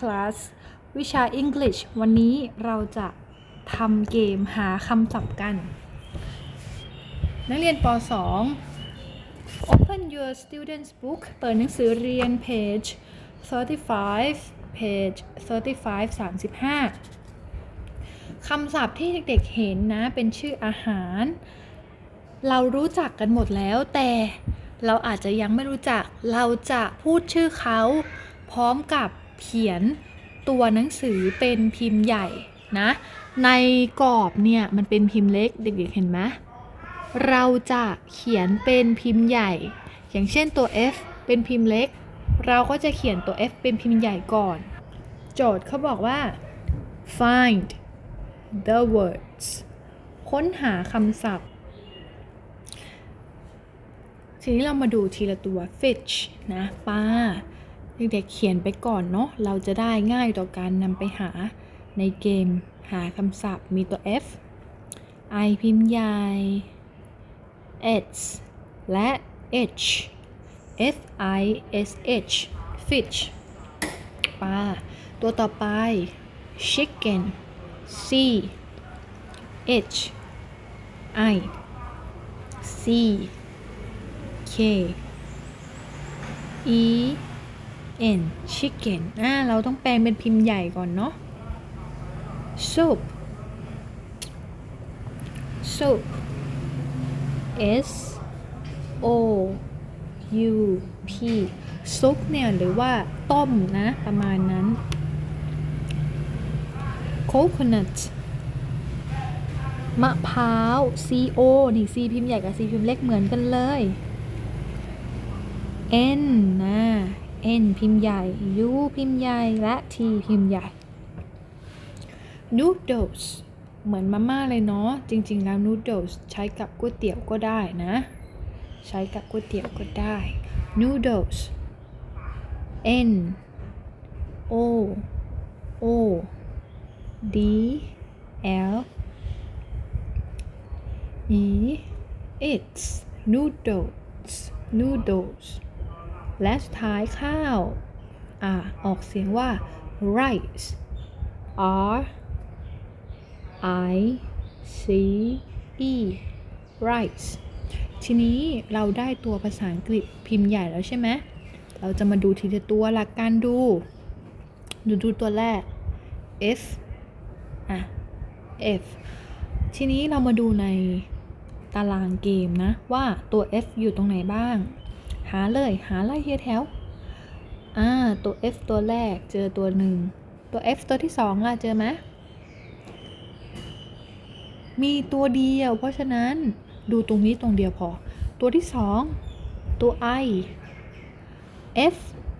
class วิชา English วันนี้เราจะทำเกมหาคำศัพท์กัน นักเรียนป .2 Open your student's book เปิดหนังสือเรียน page 35 page 35 35 คำศัพท์ที่เด็กๆเห็นนะ เป็นชื่ออาหาร เรารู้จักกันหมดแล้วแต่เราอาจจะยังไม่รู้จัก เราจะพูดชื่อเขาพร้อมกับ เขียนตัวหนังสือเป็นพิมพ์ใหญ่นะในกรอบเนี่ยมันเป็นพิมพ์เล็กเด็กๆเห็นไหมเราจะเขียนเป็นพิมพ์ใหญ่ อย่างเช่นตัว F เป็นพิมพ์เล็ก เราก็จะเขียนตัว F เป็นพิมพ์ใหญ่ก่อน โจทย์เขาบอกว่า find the words ค้นหาคำศัพท์ ทีนี้เรามาดูทีละตัว fish นะปลา เด็กๆเขียนไปก่อนเนาะเราจะได้ง่ายต่อการนำไปหาในเกมหาคำศัพท์มีตัว F I พิมพ์ใหญ่ S และ H F I S H fish ปลาตัวต่อไป chicken C H I C K E N chicken อ่าเราต้องแปลงเป็นพิมพ์ใหญ่ก่อนเนาะ soup soup S O U P ซุปเนี่ยหรือว่าต้มนะ ประมาณนั้น coconut มะพร้าว C O นี่ C พิมพ์ใหญ่กับ C พิมพ์เล็กเหมือนกันเลย N นะ N พิมพ์ใหญ่ U พิมพ์ใหญ่ และ T พิมพ์ใหญ่ noodles เหมือนมาม่าเลยเนาะ จริง ๆ แล้ว noodles ใช้กับก๋วยเตี๋ยวก็ได้นะ ใช้กับก๋วยเตี๋ยวก็ได้ noodles N O O D L E it's noodles noodles และสุดท้ายข้าวอ่าออกเสียงว่า rice R I C E rice ทีนี้เราได้ตัวภาษาอังกฤษพิมพ์ใหญ่แล้วใช่ไหมเราจะมาดูทีละตัวหลักการดู ดูดูตัวแรก F อะ F ทีนี้เรามาดูในตารางเกมนะ ว่าตัว F อยู่ตรงไหนบ้าง หาเลย หาไล่เฮียแถว อ่า ตัว F ตัวแรกเจอตัวหนึ่ง ตัว F ตัวที่สองล่ะ เจอไหมมีตัวเดียว เพราะฉะนั้นดูตรงนี้ตรงเดียวพอ ตัวที่สองตัว I F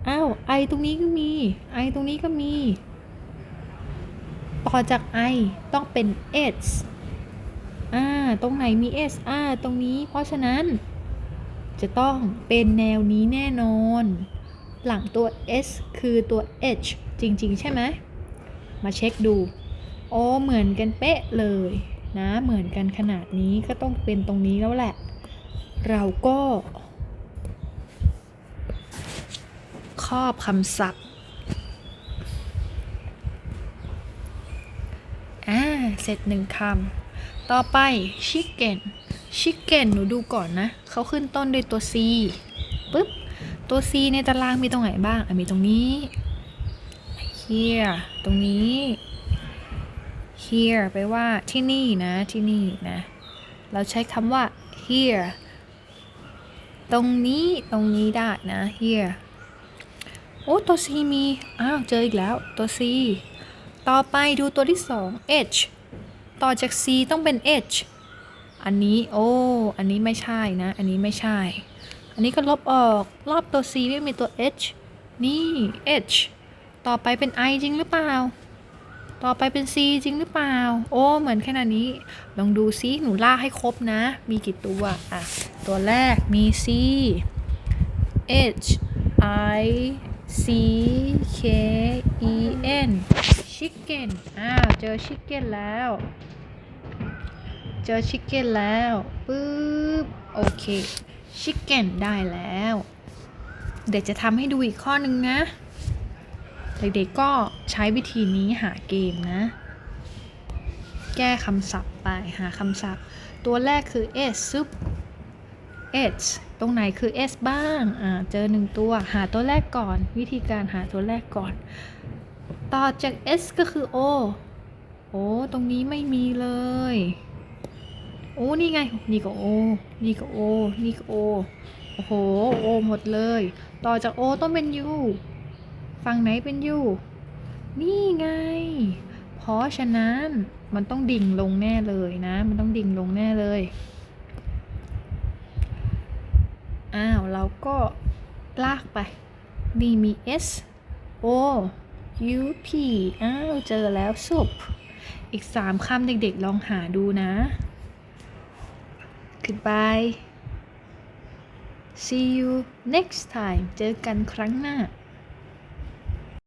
อ้าว I ตรงนี้ก็มี I ตรงนี้ก็มี ต่อจาก I ต้องเป็น S อ่า ตรงไหนมี S อ่า ตรงนี้ เพราะฉะนั้น จะต้องเป็นแนวนี้แน่นอน หลังตัว S คือตัว H จริง ๆ ใช่ไหม มาเช็คดู โอ้เหมือนกันเป๊ะเลยนะ เหมือนกันขนาดนี้ก็ต้องเป็นตรงนี้แล้วแหละ เราก็ครอบคำศัพท์อ่าเสร็จหนึ่งคำ ต่อไป chicken chicken หนูดูก่อนนะ เขาขึ้นต้นด้วยตัว C ปึ๊บ ตัว C ในตารางมีตรงไหนบ้างมีตรงนี้ here ตรงนี้ here แปว่าที่นี่นะที่นี่นะ เราใช้คำว่า here ตรงนี้ตรงนี้ได้นะ here โอ้ ตัว C มี อ้าว เจออีกแล้วตัว C ต่อไปดูตัวที่สอง H ต่อจาก C ต้องเป็น H อันนี้โอ้ อันนี้ไม่ใช่นะ อันนี้ไม่ใช่ อันนี้ก็ลบออก รอบตัว C ไม่มีตัว H นี่ H ต่อไปเป็น I จริงหรือเปล่า ต่อไปเป็น C จริงหรือเปล่า โอ้ เหมือนขนาดนี้ ลองดูซิหนูลากให้ครบนะ มีกี่ตัว อะ ตัวแรกมี C H I C K E N chicken อ้าว เจอ chicken แล้ว เจอ chicken แล้วปึ๊บโอเค chicken ได้แล้ว เดี๋ยวจะทำให้ดูอีกข้อหนึ่งนะ เด็กๆก็ใช้วิธีนี้หาเกมนะ แก้คำศัพท์ไปหาคำศัพท์ ตัวแรกคือ s ซุป s ตรงไหนคือ s บ้างอ่าเจอหนึ่งตัวหาตัวแรกก่อน วิธีการหาตัวแรกก่อน ต่อจาก s ก็คือ o โอ้ ตรงนี้ไม่มีเลย โอ้นี่ไง นี่ก็ o นี่ก็ o นี่ก็ o โอ้โห o หมดเลย ต่อจาก o ต้องเป็น u ฝั่งไหนเป็น u นี่ไง เพราะฉะนั้นมันต้องดิ่งลงแน่เลยนะ มันต้องดิ่งลงแน่เลย อ้าว เราก็ลากไป นี่มี S O U P อ้าว เจอแล้ว soup อีกสามคำเด็กๆ ลองหาดูนะ Goodbye See you next time เจอกันครั้งหน้า